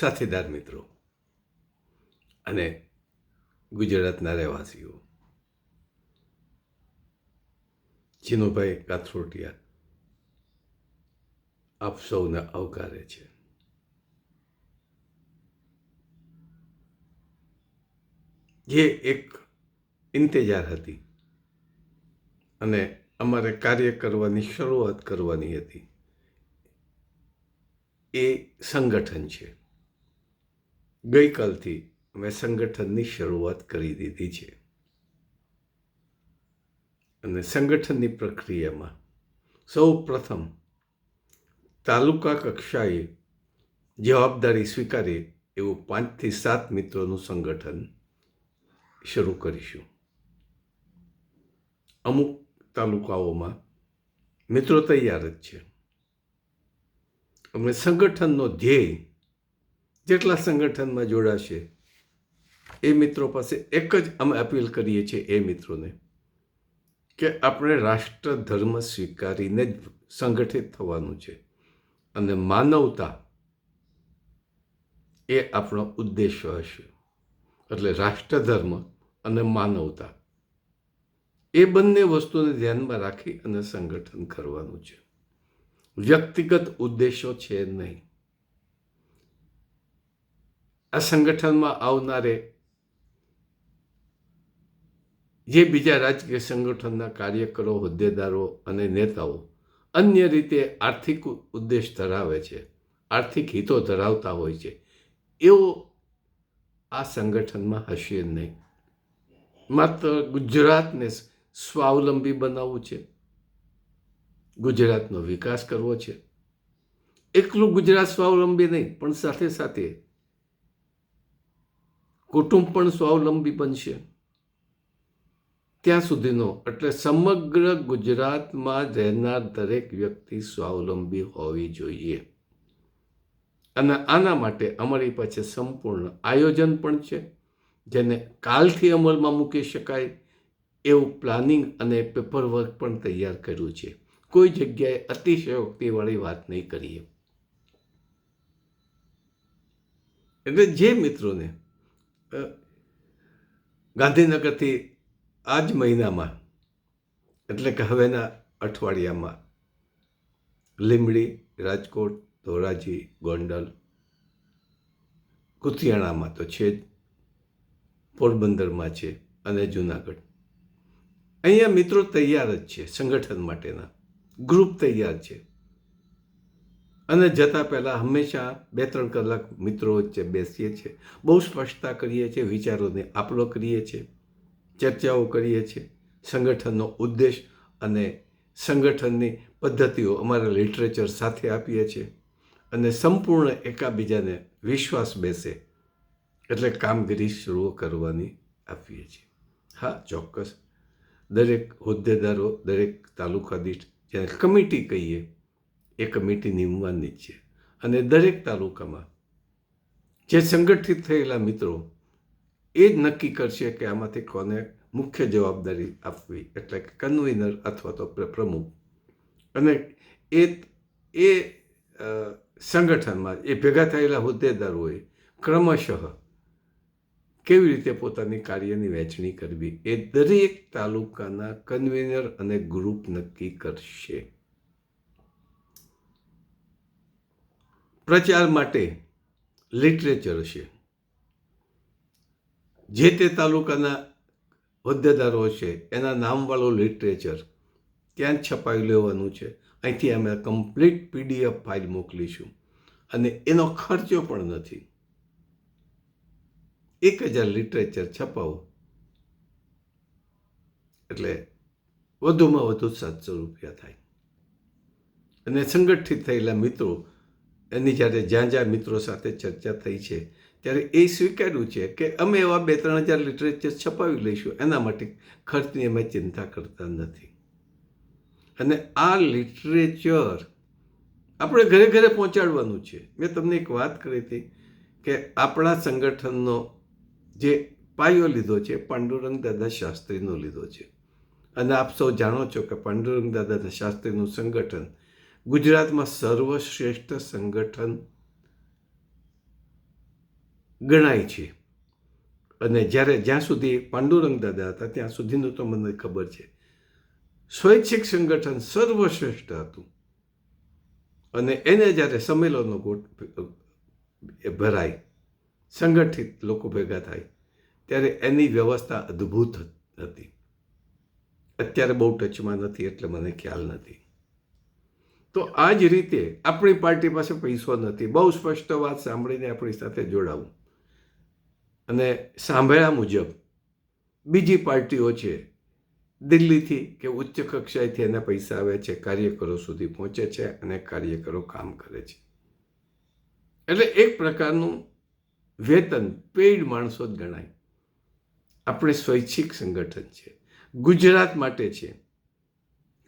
સાથીદાર મિત્રો અને ગુજરાતના રહેવાસીઓ. ચિનુભાઈ કાથરોટિયા આપ સૌને આવકારે છે. જે એક ઇંતજાર હતી અને અમારે કાર્ય કરવાની શરૂઆત કરવાની હતી એ સંગઠન છે. ગઈકાલથી મેં સંગઠનની શરૂઆત કરી દીધી છે. અને સંગઠનની પ્રક્રિયામાં સૌ પ્રથમ તાલુકા કક્ષાએ જવાબદારી સ્વીકારે એવું પાંચથી સાત મિત્રોનું સંગઠન શરૂ કરીશું. અમુક તાલુકાઓમાં મિત્રો તૈયાર જ છે. અમે સંગઠનનો ધ્યેય જેટલા સંગઠનમાં જોડાશે, એ મિત્રો પાસે એક જ અમે અપીલ કરીએ છીએ એ મિત્રોને કે આપણે રાષ્ટ્ર ધર્મ સ્વીકારીને જ સંગઠિત થવાનું છે. અને માનવતા એ આપણો ઉદ્દેશ્ય હશે. એટલે રાષ્ટ્રધર્મ અને માનવતા એ બંને વસ્તુને ધ્યાનમાં રાખી અને સંગઠન કરવાનું છે. વ્યક્તિગત ઉદ્દેશો છે નહીં. આ સંગઠનમાં આવનારે જે બીજા રાજકીય સંગઠનના કાર્યકરો, હોદ્દેદારો અને નેતાઓ અન્ય રીતે આર્થિક ઉદ્દેશ ધરાવે છે, આર્થિક હિતો ધરાવતા હોય છે, એવો આ સંગઠનમાં હશે નહીં. માત્ર ગુજરાતને સ્વાવલંબી બનાવવું છે, ગુજરાતનો વિકાસ કરવો છે. એકલું ગુજરાત સ્વાવલંબી નહીં, પણ સાથે સાથે કુટુંબ પણ સ્વાવલંબી બનશે. ત્યાં સુધીનો, એટલે સમગ્ર ગુજરાતમાં રહેનાર દરેક વ્યક્તિ સ્વાવલંબી હોવી જોઈએ. અને આના માટે અમારી પાસે સંપૂર્ણ આયોજન પણ છે, જેને કાલથી અમલમાં મૂકી શકાય એવું પ્લાનિંગ અને પેપરવર્ક પણ તૈયાર કર્યું છે. કોઈ જગ્યાએ અતિશયોક્તિવાળી વાત નહીં કરીએ. એટલે જે મિત્રોને ગાંધીનગરથી આ જ મહિનામાં, એટલે કે હવેના અઠવાડિયામાં, લીંબડી, રાજકોટ, ધોરાજી, ગોંડલ, કુતિયાણામાં તો છે જ, પોરબંદરમાં છે અને જુનાગઢ. અહીંયા મિત્રો તૈયાર જ છે, સંગઠન માટેના, ગ્રુપ તૈયાર છે. અને જતા પહેલાં હંમેશા બે ત્રણ કલાક મિત્રો વચ્ચે બેસીએ છીએ. બહુ સ્પષ્ટતા કરીએ છીએ, વિચારોને આપલો કરીએ છીએ, ચર્ચાઓ કરીએ છીએ, સંગઠનનો ઉદ્દેશ અને સંગઠનની પદ્ધતિઓ અમારા લિટરેચર સાથે આપીએ છીએ અને સંપૂર્ણ એકાબીજાને વિશ્વાસ બેસે એટલે કામગીરી શરૂ કરવાની આપીએ છીએ. હા, ચોક્કસ. દરેક હોદ્દેદારો, દરેક તાલુકા દીઠ જેને કમિટી કહીએ એ કમિટી નિમવાની છે. અને દરેક તાલુકામાં જે સંગઠિત થયેલા મિત્રો એ જ નક્કી કરશે કે આમાંથી કોને મુખ્ય જવાબદારી આપવી, એટલે કે કન્વીનર અથવા તો પ્ર- પ્રમુખ. અને એ એ સંગઠનમાં એ ભેગા થયેલા હોદ્દેદારોએ ક્રમશઃ કેવી રીતે પોતાની કાર્યની વહેંચણી કરવી એ દરેક તાલુકાના કન્વીનર અને ગ્રુપ નક્કી કરશે. પ્રચાર માટે લિટરેચર છે જે તે તાલુકાના હોદ્દેદારો હશે, એના નામવાળો લિટરેચર ત્યાં જ છપાવી લેવાનું છે? અહીંથી અમે કમ્પ્લીટ પીડીએફ ફાઇલ મોકલીશું. અને એનો ખર્ચો પણ નથી. એક હજાર લિટરેચર છપાવો. એટલે વધુમાં વધુ સાતસો રૂપિયા થાય. અને સંગઠિત થયેલા મિત્રો એની જ્યારે જ્યાં જ્યાં મિત્રો સાથે ચર્ચા થઈ છે, ત્યારે એ સ્વીકાર્યું છે કે અમે એવા બે ત્રણ હજાર લિટરેચર છપાવી લઈશું. એના માટે ખર્ચની અમે ચિંતા કરતા નથી. અને આ લિટરેચર આપણે ઘરે ઘરે પહોંચાડવાનું છે. મેં તમને એક વાત કરી હતી કે આપણા સંગઠનનો જે પાયો લીધો છે, પાંડુરંગ દાદા શાસ્ત્રીનો લીધો છે. અને આપ સૌ જાણો છો કે પાંડુરંગ દાદા શાસ્ત્રીનું સંગઠન ગુજરાતમાં સર્વશ્રેષ્ઠ સંગઠન ગણાય છે. અને જ્યારે જ્યાં સુધી પાંડુરંગ દાદા હતા, ત્યાં સુધીનું તો મને ખબર છે. સ્વૈચ્છિક સંગઠન સર્વશ્રેષ્ઠ હતું. અને એને જ્યારે સંમેલનો એ ભરાય, સંગઠિત લોકો ભેગા થાય, ત્યારે એની વ્યવસ્થા અદ્ભુત હતી. અત્યારે બહુ ટચમાં નથી એટલે મને ખ્યાલ નથી. તો આ જ રીતે આપણી પાર્ટી પાસે પૈસો નથી. બહુ સ્પષ્ટ વાત સાંભળીને આપણી સાથે જોડાવું. અને સાંભળ્યા મુજબ બીજી પાર્ટીઓ છે, દિલ્હીથી કે ઉચ્ચ કક્ષાએથી એના પૈસા આવે છે, કાર્યકરો સુધી પહોંચે છે અને કાર્યકરો કામ કરે છે. એટલે એક પ્રકારનું વેતન પેઇડ માણસો જ ગણાય. આપણે સ્વૈચ્છિક સંગઠન છે. ગુજરાત માટે છે.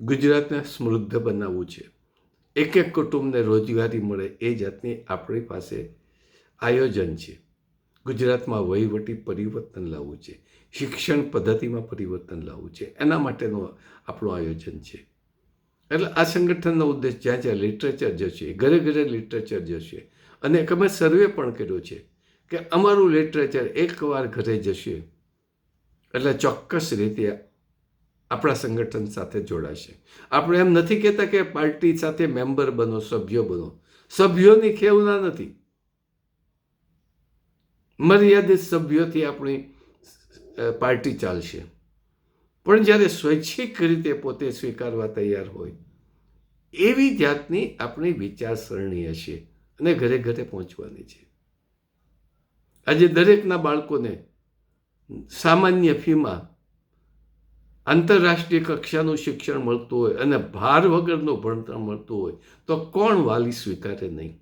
ગુજરાતને સમૃદ્ધ બનાવવું છે. એક એક કુટુંબને રોજગારી મળે એ જાતની આપણી પાસે આયોજન છે. ગુજરાતમાં વહીવટી પરિવર્તન લાવવું છે. શિક્ષણ પદ્ધતિમાં પરિવર્તન લાવવું છે. એના માટેનું આપણું આયોજન છે. એટલે આ સંગઠનનો ઉદ્દેશ જ્યાં જ્યાં લિટરેચર જશે, ઘરે ઘરે લિટરેચર જશે. અને એક અમે સર્વે પણ કર્યો છે કે અમારું લિટરેચર એકવાર ઘરે જશે. એટલે ચોક્કસ રીતે આપણા સંગઠન સાથે જોડાશે. આપણે એમ નથી કહેતા કે પાર્ટી સાથે મેમ્બર બનો, સભ્યો બનો. સભ્યોની ખેવના નથી. મર્યાદિત સભ્યોથી આપણી પાર્ટી ચાલશે. પણ જ્યારે સ્વૈચ્છિક રીતે પોતે સ્વીકારવા તૈયાર હોય, એવી જાતની આપણી વિચારસરણી હશે અને ઘરે ઘરે પહોંચવાની છે. આજે દરેકના બાળકોને સામાન્ય ફીમાં આંતરરાષ્ટ્રીય કક્ષાનું શિક્ષણ મળતું હોય અને ભાર વગરનું ભણતર મળતું હોય, તો કોણ વાલી સ્વીકારે નહીં?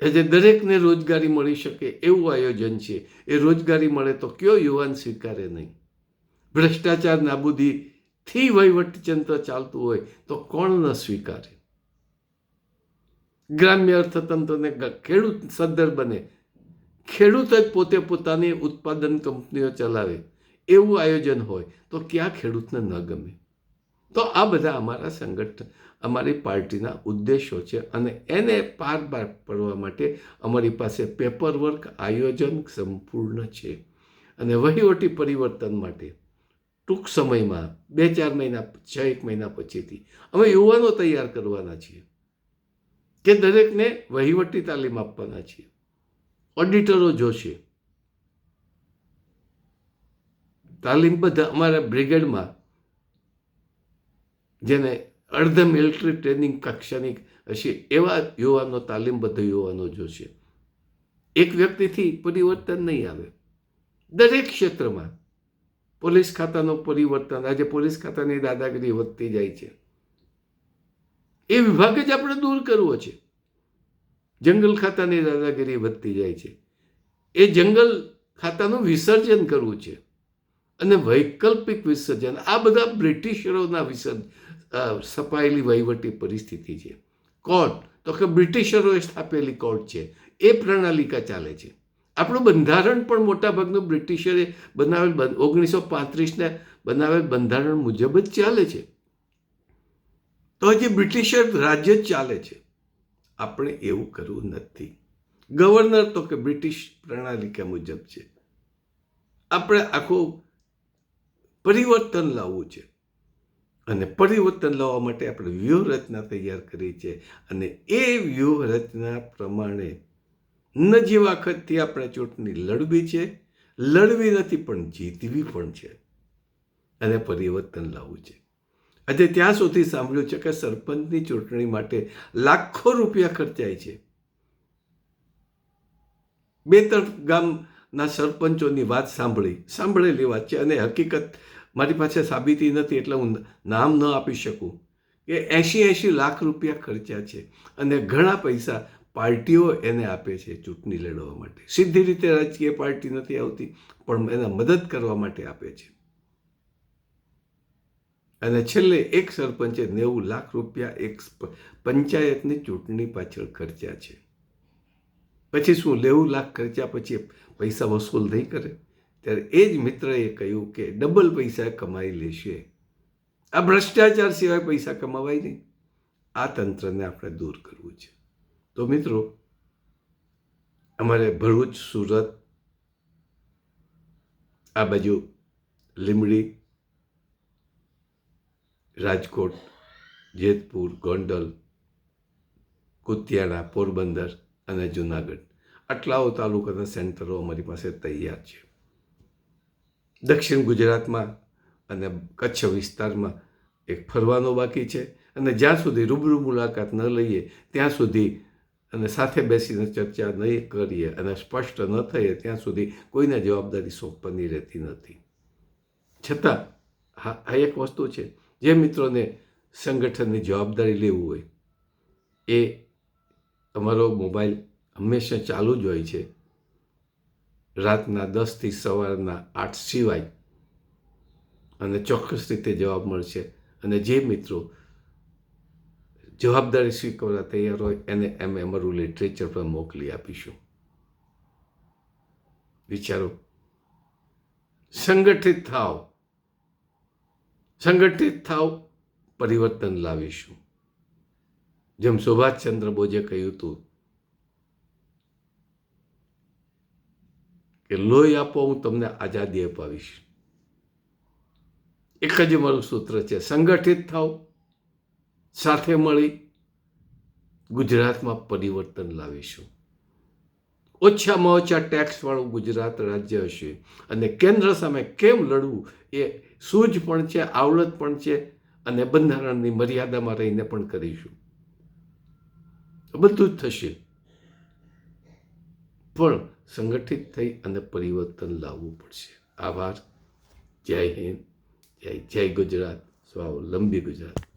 એ જે દરેકને રોજગારી મળી શકે એવું આયોજન છે, એ રોજગારી મળે તો કયો યુવાન સ્વીકારે નહીં? ભ્રષ્ટાચાર નાબૂદીથી વહીવટતંત્ર ચાલતું હોય તો કોણ ન સ્વીકારે? ગ્રામ્ય અર્થતંત્રને ખેડૂત સદ્ધર બને. ખેડૂત જ પોતે પોતાની ઉત્પાદન કંપનીઓ ચલાવે. એવું આયોજન હોય, તો ક્યાં ખેડૂતને ન ગમે? તો આ બધા અમારા સંગઠન અમારી પાર્ટીના ઉદ્દેશો છે અને એને પાર પાર પડવા માટે અમારી પાસે પેપર વર્ક આયોજન સંપૂર્ણ છે. અને વહીવટી પરિવર્તન માટે ટૂંક સમયમાં બે ચાર મહિના, છ એક મહિના પછીથી અમે યુવાનો તૈયાર કરવાના છીએ કે દરેકને વહીવટી તાલીમ આપવાના છીએ. ઓડિટરો જોશે. તાલીમ બધા અમારા બ્રિગેડમાં, જેને અર્ધ મિલિટરી ટ્રેનિંગ કક્ષાની હશે, એવા યુવાનો તાલીમબદ્ધ યુવાનો જોશે. એક વ્યક્તિથી પરિવર્તન નહીં આવે. દરેક ક્ષેત્રમાં પોલીસ ખાતાનું પરિવર્તન, આજે પોલીસ ખાતાની દાદાગીરી વધતી જાય છે. એ વિભાગ જ આપણે દૂર કરવો છે. જંગલ ખાતાની દાદાગીરી વધતી જાય છે. એ જંગલ ખાતાનું વિસર્જન કરવું છે. અને વૈકલ્પિક વિસર્જન, આ બધા બ્રિટિશરોના વિસર્જન સપાયેલી વહીવટી પરિસ્થિતિ છે. કોર્ટ, તો કે બ્રિટિશરોએ સ્થાપેલી કોર્ટ છે, એ પ્રણાલિકા ચાલે છે. આપણું બંધારણ પણ મોટાભાગનું બ્રિટિશરે બનાવેલ ઓગણીસો પાંત્રીસને બનાવેલ બંધારણ મુજબ જ ચાલે છે. તો હજી બ્રિટિશર રાજ્ય જ ચાલે છે, આપણે એવું કરવું નથી. ગવર્નર તો કે બ્રિટિશ પ્રણાલિકા મુજબ છે. આપણે આખું પરિવર્તન લાવવું છે. અને પરિવર્તન લાવવા માટે આપણે વ્યૂહરચના તૈયાર કરી છે. અને એ વ્યૂહરચના પ્રમાણે ન જે વખતથી આપણે ચૂંટણી લડવી છે. લડવી નથી, પણ જીતવી પણ છે. અને પરિવર્તન લાવવું છે. આજે ત્યાં સુધી સાંભળ્યું છે કે સરપંચની ચૂંટણી માટે લાખો રૂપિયા ખર્ચાય છે. બે ત્રણ ગામના સરપંચોની વાત સાંભળી. સાંભળેલી વાત છે અને હકીકત મારી પાસે સાબિતી નથી એટલે હું નામ ન આપી શકું. કે એંશી એંશી લાખ રૂપિયા ખર્ચ્યા છે અને ઘણા પૈસા પાર્ટીઓ એને આપે છે ચૂંટણી લડવા માટે. સીધી રીતે રાજકીય પાર્ટી નથી આવતી, પણ એને મદદ કરવા માટે આપે છે. અને છેલ્લે એક સરપંચે નેવું લાખ રૂપિયા એક પંચાયતની ચૂંટણી પાછળ ખર્ચ્યા છે. પછી શું નેવું લાખ ખર્ચ્યા પછી પૈસા વસૂલ નહીં કરે, ત્યારે એ જ મિત્રએ કહ્યું કે ડબલ પૈસા કમાઈ લેશે. આ ભ્રષ્ટાચાર સિવાય પૈસા કમાવાય નહીં. આ તંત્રને આપણે દૂર કરવું છે. તો મિત્રો, અમારે ભરૂચ, સુરત, આ બાજુ લીમડી રાજકોટ, જેતપુર, ગોંડલ, કુતિયાણા, પોરબંદર અને જુનાગઢ. આટલાઓ તાલુકાના સેન્ટરો અમારી પાસે તૈયાર છે. દક્ષિણ ગુજરાતમાં અને કચ્છ વિસ્તારમાં એક ફરવાનો બાકી છે અને જ્યાં સુધી રૂબરૂ મુલાકાત ન લઈએ, ત્યાં સુધી અને સાથે બેસીને ચર્ચા નહીં કરીએ અને સ્પષ્ટ ન થઈએ, ત્યાં સુધી કોઈને જવાબદારી સોંપવાની રહેતી નથી. છતાં હા, આ એક વસ્તુ છે, જે મિત્રોને સંગઠનની જવાબદારી લેવું હોય, એ અમારો મોબાઈલ હંમેશા ચાલુ જ હોય છે. રાતના દસથી સવારના આઠ સિવાય અને ચોક્કસ રીતે જવાબ મળશે. અને જે મિત્રો જવાબદારી સ્વીકારવા તૈયાર હોય, એને અમે અમારું લિટરેચર પણ મોકલી આપીશું. વિચારો. સંગઠિત થાવ. સંગઠિત થાવ, પરિવર્તન લાવીશું. જેમ સુભાષચંદ્ર બોઝે કહ્યું હતું કે લોહી આપો, હું તમને આઝાદી અપાવીશ. એક જ મારું સૂત્ર છે, સંગઠિત થાવ સાથે મળી ગુજરાતમાં પરિવર્તન લાવીશું. ઓછામાં ઓછા ટેક્સવાળું ગુજરાત રાજ્ય હશે અને કેન્દ્ર સામે કેમ લડવું એ સૂઝ પણ છે, આવડત પણ છે અને બંધારણની મર્યાદામાં રહીને પણ કરીશું. બધું જ થશે. પણ સંગઠિત થઈ અને પરિવર્તન લાવવું પડશે. આભાર. જય હિન્દ. જય જય ગુજરાત. સ્વાવલંબી ગુજરાત.